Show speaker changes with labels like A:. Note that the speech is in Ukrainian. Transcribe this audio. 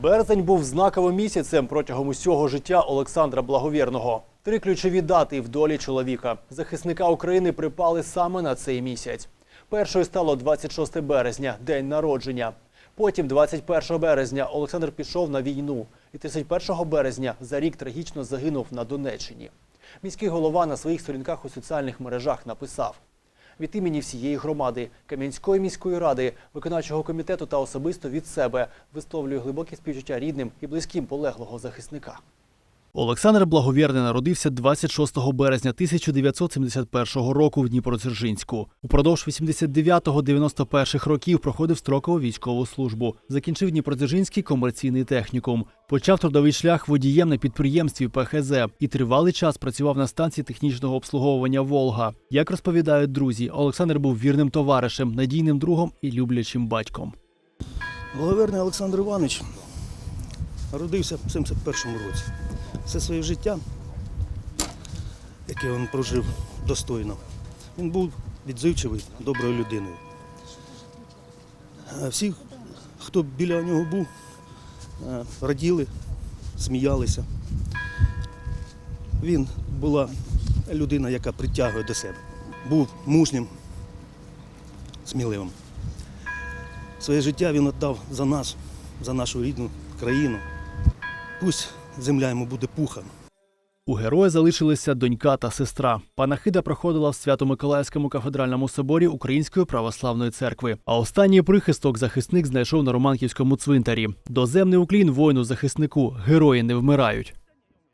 A: Березень був знаковим місяцем протягом усього життя Олександра Благовірного. Три ключові дати в долі чоловіка. Захисника України припали саме на цей місяць. Першою стало 26 березня, день народження. Потім, 21 березня, Олександр пішов на війну. І 31 березня за рік трагічно загинув на Донеччині. Міський голова на своїх сторінках у соціальних мережах написав: від імені всієї громади, Кам'янської міської ради, виконавчого комітету та особисто від себе висловлюю глибоке співчуття рідним і близьким полеглого захисника. Олександр Благовірний народився 26 березня 1971 року в Дніпродзержинську. Упродовж 89-91 років проходив строкову військову службу. Закінчив Дніпродзержинський комерційний технікум. Почав трудовий шлях водієм на підприємстві ПХЗ і тривалий час працював на станції технічного обслуговування Волга. Як розповідають друзі, Олександр був вірним товаришем, надійним другом і люблячим батьком.
B: Благоверний Олександр Іванович родився в 71-му році. Все своє життя, яке він прожив достойно, він був відзивчивий, доброю людиною. Всі, хто біля нього був, е, раділи, сміялися. Він була людина, яка притягує до себе. Був мужнім, сміливим. Своє життя він віддав за нас, за нашу рідну країну. Пусть земля йому буде пухом.
A: У героя залишилися донька та сестра. Панахида проходила в Свято-Миколаївському кафедральному соборі Української православної церкви. А останній прихисток захисник знайшов на Романківському цвинтарі. Доземний уклін воїну захиснику. Герої не вмирають.